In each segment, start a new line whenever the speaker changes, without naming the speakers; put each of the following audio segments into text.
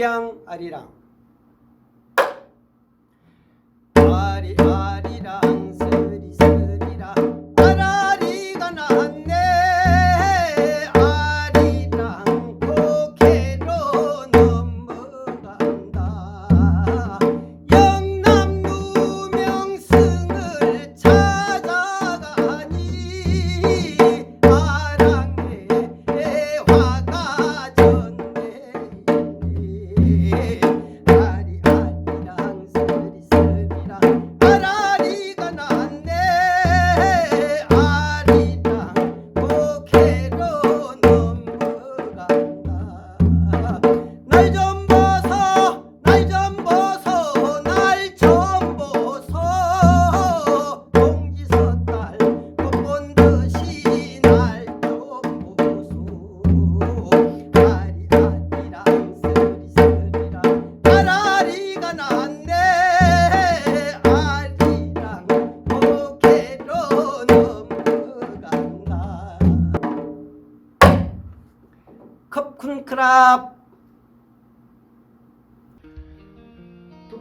미량 아리랑 아리 아리랑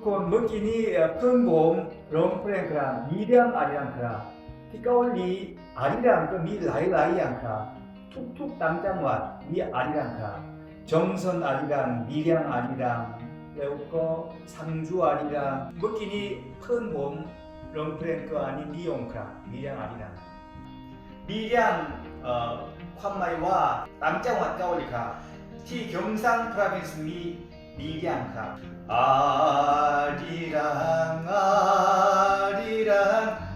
그 먹기니 픈봄 롱프랭크라 미량 아리랑크라 티가올리 아리랑크 미 라이라이양크라 툭툭 땅장와 미 아리랑크라 정선 아리랑 미량 아리랑 레우꺼 상주 아리랑 먹기니 픈봄 롱프랭크
아니 미용크라 미량 아리랑. 미량 어 콰마이와 땅장와 까올리카 티 경상 프라빈스 미 밀지 않다. 아리랑 아리랑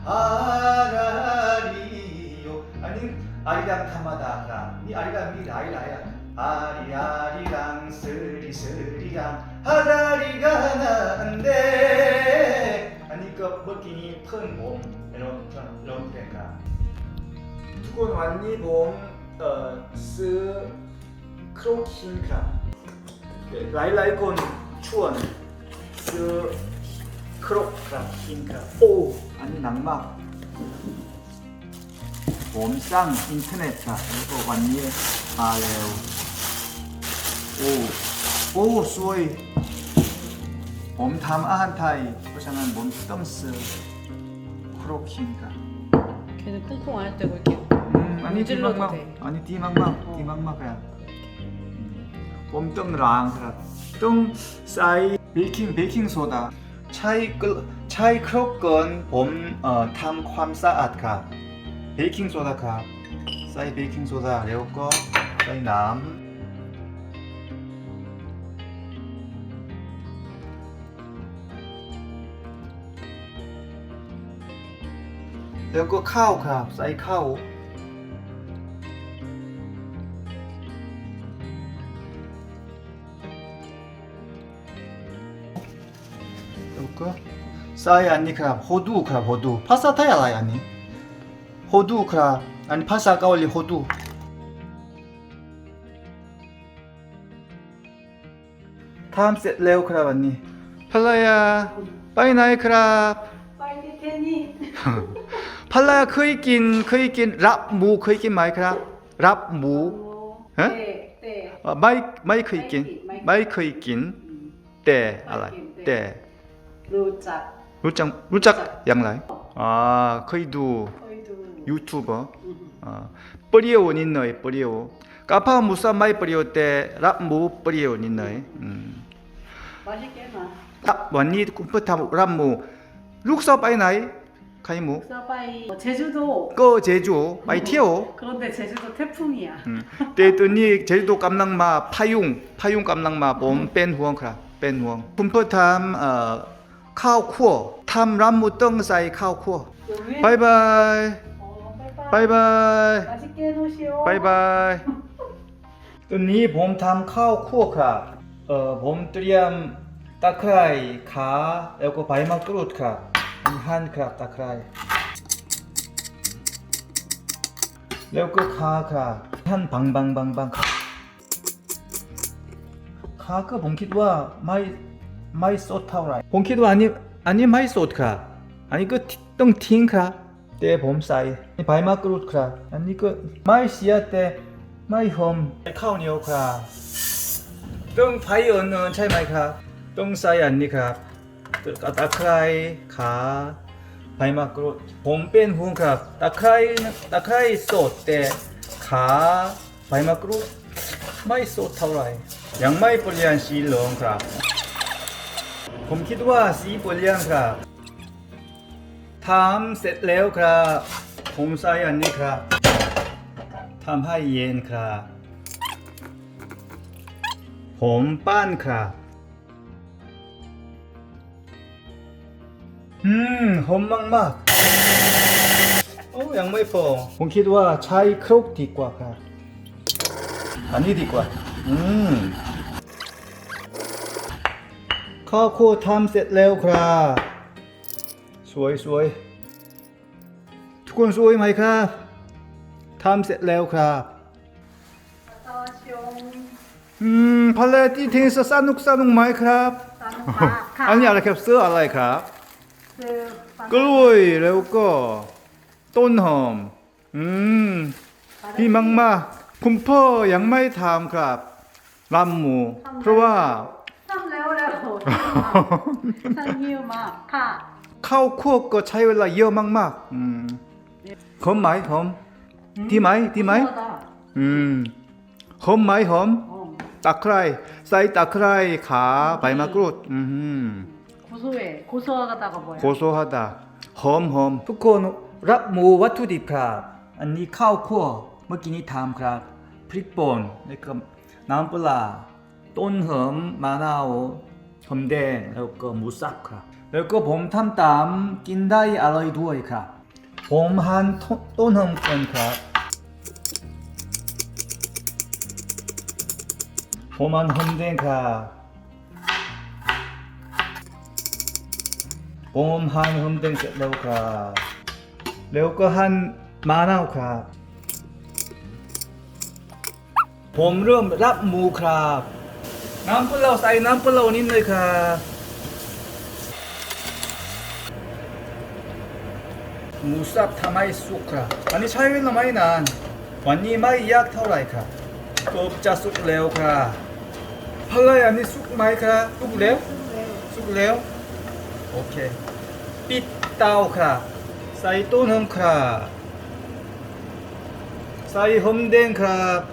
아라리요. 아니 아리랑 타마다 라이 아리랑이 라이 라야. 아리 아리랑 스리 스리랑. 아라리가 난데. 아니 그 먹기니 펑몸. 이런 이런 그러니까 두건 완리 몸 어스 크로킹카 라이라이콘 추원 스 크로크라 킹크라 오 아니 낙막 몸상 인터넷가 이거 왔니 아래요 오오 수이. 몸탐 아한타이 보상한 몸스덤스 크로킹가
걔는 콩콩 안 할때 볼게요.
음 아니
돼.
아니 디망망 그래 봄떡랑 그래 똥 싸이 베이킹 베이킹 소다 차이 끓 차이 크롭건 봄어탐ความสะอาดค่ะ 베이킹 소다ค่ะ 싸이 베이킹 소다 แล้วก็ 싸이 남แล้วก็ข้าวครับใส่ข้าว 그 싸이 아니 그라 호두 그라 호두. 파사 타야 라이 아니? 호두 그라 아니 파사 까올리 호두. 다음 셋 레오 크랍 아니? 팔라야 빠이 나이
크랍 빠이 테니
팔라야 크이긴 크이긴 랍무 크이긴
마이 크랍 랍무. 네
아, 마이 마이크
있긴 마이크
있긴 때 알아 때. 루짝. 루짝 루짝 양라이. 어. 아,
거의두 저희도
유튜버. 아, 어, 뿌리오 닌너이 뿌리오. 까파 무사 마이 뿌리오 때랍무 뿌리오 닌너이. 음.
맛있게만.
딱 완니 쿰프타 랍무 룩서 빠이나이 카이무.
사바이 어, 뭐, 제주도.
거 제주 마이 음. 티오.
그런데 제주도 태풍이야.
음. 때더니 제주도 깜낭마 파용 파용 깜낭마 봄뺀 음. 후원 크라 뺀 후원 쿰프탐 어 ข้าวคั่วทำรำมุต้องใส่
ข้าวคั่วบายบายบายบายบา
ยบายตอนนี้ผมทำข้าวคั่วครับเออผมเตรียมตะไคร้ขาแล้วก็ใบมะกรูดครับหั่นครับตะไคร้แล้วก็ขาครับหั่นบางบางบางบางครับขาก็ผมคิดว่าไม่ ไม่สดเท่าไหร่ ผมคิดว่าอันนี้อันนี้ไม่สดครับอันนี้ก็ต้องทิ้งครับแต่ผมใส่ใบมะกรูดครับอันนี้ก็ไม่เสียแต่ไม่หอมข้าวเหนียวครับต้องไผ่เอิญๆใช่ไหมครับ ต้องใส่อันนี้ครับตะไคร้ขาใบมะกรูดผมเป็นห่วงครับตะไคร้ตะไคร้สดแต่ขาใบมะกรูดไม่สดเท่าไหร่ยังไม่เปลี่ยนสีเหลืองครับ ผมคิดว่าสีเปลี่ยนครับทำเสร็จแล้วครับ ผมใส่อันนี้ครับทำให้เย็นครับ ผมปั้นครับอืมหอมมากๆโอ้ยังไม่พอผมคิดว่าใช้ครกดีกว่าครับ อันนี้ดีกว่า อืม ข้าวคั่วทำเสร็จแล้วครับสวยสวยทุกคนสวยไหมครับทำเสร็จแล้วครับ
ต่อชง
อืมพาเลที่ทิ้งสนุกสนุกไหมครับ
สนุกมากค่ะ
อันนี้อะไรครับเสื้ออะไรครับ
ซื้อก
ล้วยแล้วก็ต้นหอม อืมพี่มังมาคุณพ่อยังไม่ทำครับลำหมู เพราะว่า
ทำแล้ว ฉันหิมากค่ะ
ข้าวคั่วก็ใช้เวลาเยอะมากๆอืหอมไหมหอมดีไหมดีไหมอืมหอมไหมหอมตะไคร้ใส่ตะไคร้ขาใบมะกรูดอืม
고소해고소하다가 뭐야
고소하หอม.ทุกคนรับมือวัตถุดิบครับ อันนี้ข้าวคั่วเมื่อกี้นี้ทำครับ พริกป่นแล้วก็น้ำปลา ต้นหอมมะนาว 근데 그 무사카. 그 봄탐땀 낀다이 알로이 두어이카. 봄한 또는 건카. 봄한 험댕카. 봄한 험댕카 레오카. 레오카한 마나오카. 봄름 랍무카. Naon pulaw sa ay naon pulaw ninoy ka. 무쌉 타마이 쑥카 아니 차이는 많이 난. 완니 마이 약 타오라이카 꼽자 쑥 레오카 팔라이 아니 쑥 마이카 쑥 레오? 쑥 레오? 오케이. 삐따오카 사이 또는카 사이 험덴카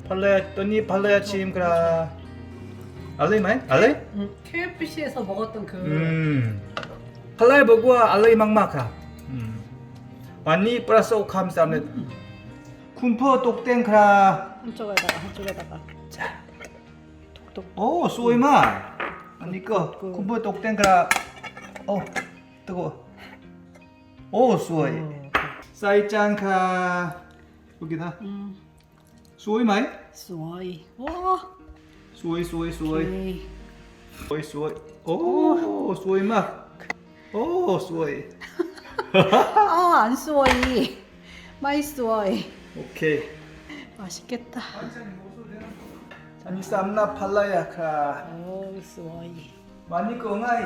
발레 언니 팔레야 침 그라. 알레이만 알레?
음, KFC에서 먹었던 그
음. 발레 보고 알레이 막막하. 음. 언니 플러스 오캄 사람네 음. 군포 똑땡 그라.
한쪽에다가 한쪽에다가. 자.
똑똑. 오 소이마. 아니 음. 거 그. 쿰퍼 똑땡 그라. 오 뜨거워. 오 소이. 음,
어,
그. 사이짱 그라. 여기다.
음,
쏘이
마이? 쏘이. 와.
쏘이 쏘이 쏘이.
오케이.
쏘이 쏘이. 오, 쏘이 막. 오, 쏘이.
아, 안 쏘이. 마이 쏘이.
오케이.
맛있겠다.
아니 쌈나 팔라야 카.
오, 쏘이.
많이 꺼나이.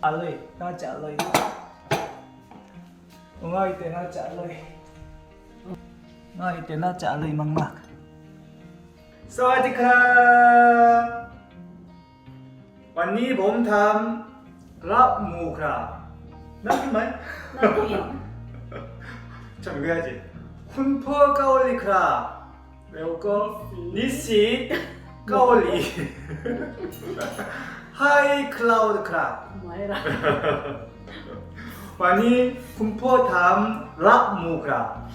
알레. 나 잘레. 응아이 때나 잘레. ง่ายแต่น่าจะอะไรง่ายแต่น่าจะอะไรมากๆสวัสดีครับวันนี้ผมทำรับหมูครับนั่นไหม
나도.
참 이거 해야지 훈퍼 까올리 크라 외우고 니시 까올리 하이 클라우드 크라
뭐해라.
와니 훈퍼 담 랍무 크라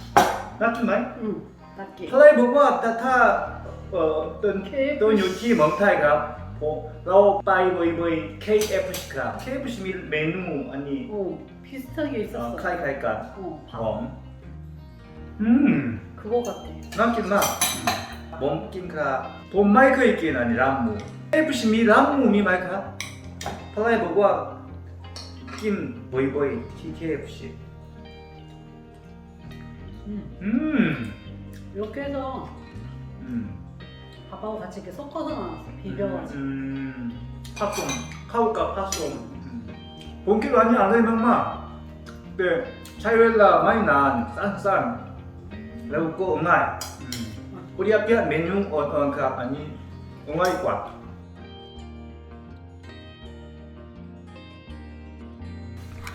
같은 말?
응. 맞게.
사다이 보고 왔다 타 어, 떤 KFC. 떤 요치 멍타이가 보 라오 빠이 보이 보이 KFC가 KFC 밀 메뉴 아니
어, 비슷하게
어,
있었어.
어, 카이 카이가
어, 밥.
어. 음
그거 같아.
남긴 나 몸긴가 본 마이크 있긴 아니 람무 KFC 미 람무 미 마이크가 사다이 보고 왔긴 보이 보이 KFC
음.
음.
이렇게 해서
음.
밥하고 같이 이렇게 섞어서 나왔어. 음. 비벼가지고.
음. 팥송. 카우카 팥송. 음. 본기로 하지 않으면만. 네. 차이웰라 많이 난 싼싼. 그리고 음악. 음. 우리 앞에 메뉴 어그 아니 음악이 과 แ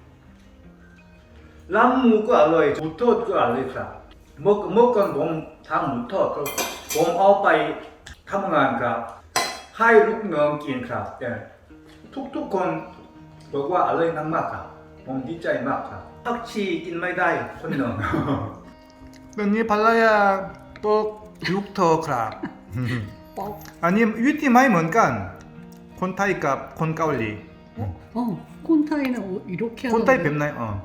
ลำหมูก็อร่อยหมูทอดก็อร่อยครับเมื่อเมื่อก่อนผมทำหมูทอดก็ผมเอาไปทำงานครับ ให้ลูกน้องกินครับแต่ทุกๆคนบอกว่าอร่อยมากๆครับผมดีใจมากครับผักชีกินไม่ได้คนหนึ่ง ตอนนี้ภรรยาตัวลูกเธอครับ
뻑.
อันนี้วิธีไม่เหมือนกัน คนไทยกับคนเกาหลี
어, 콘타이는 오- 이렇게
คนไทย
하던데.
เป็นไงอ๋ออืม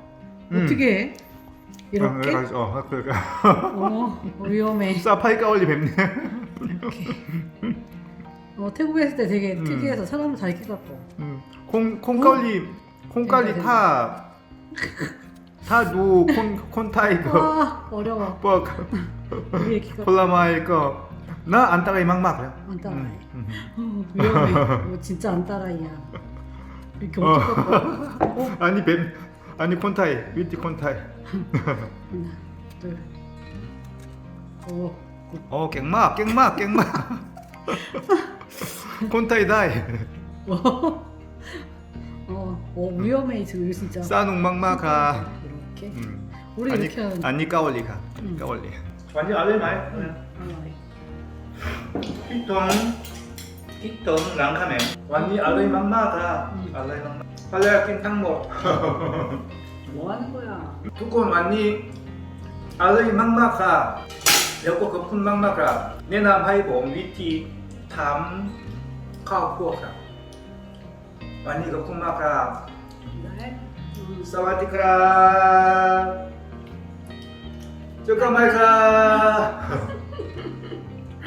어떻게 해? 이렇게?
어, 어, 그러니까.
어, 위험해.
사파이 까올리 뵙네.
이렇게. 어, 태국에 있을 때 되게
음.
특이해서 사람을 잘 끼갖고.
음, 콩 콩까올리 콩까올리 타 타도 콘 콘타이 거
아, 어려워.
뻑
위에
콜라마이 거나 안따가이 막막 그래.
안 따라해.
음,
어, 위험해. 이거 진짜 안 따라이야. 이렇게
어.
어떡할 거야? 어?
아니 뱀 아니 콘타이 뷰티 콘타이
하나, 둘, 오,
어 깽마 깽마 깽마 콘타이 다이 오,
어, 어 위험해 지금 진짜.
싸눅막막하
이렇게.
음.
우리
아니
이렇게 하는.
아니 까올리가
음.
까올리 완전 아들 말.
응.
아, 네. 피통 ตงหลังคาแมนวันนี้อร่อยมากๆครับ
อืม
อร่อยมากๆภรรยากินทั้งหมด
뭐 하는 거야?
ทุกคนวันนี้อร่อยมากๆครับแล้วก็ขอบคุณมากๆครับแนะนำให้ผมวิธีทำข้าวคั่วครับ วันนี้ขอบคุณมากครับ
네. 음.
สวัสดีครับเจอกันใหม่ครับ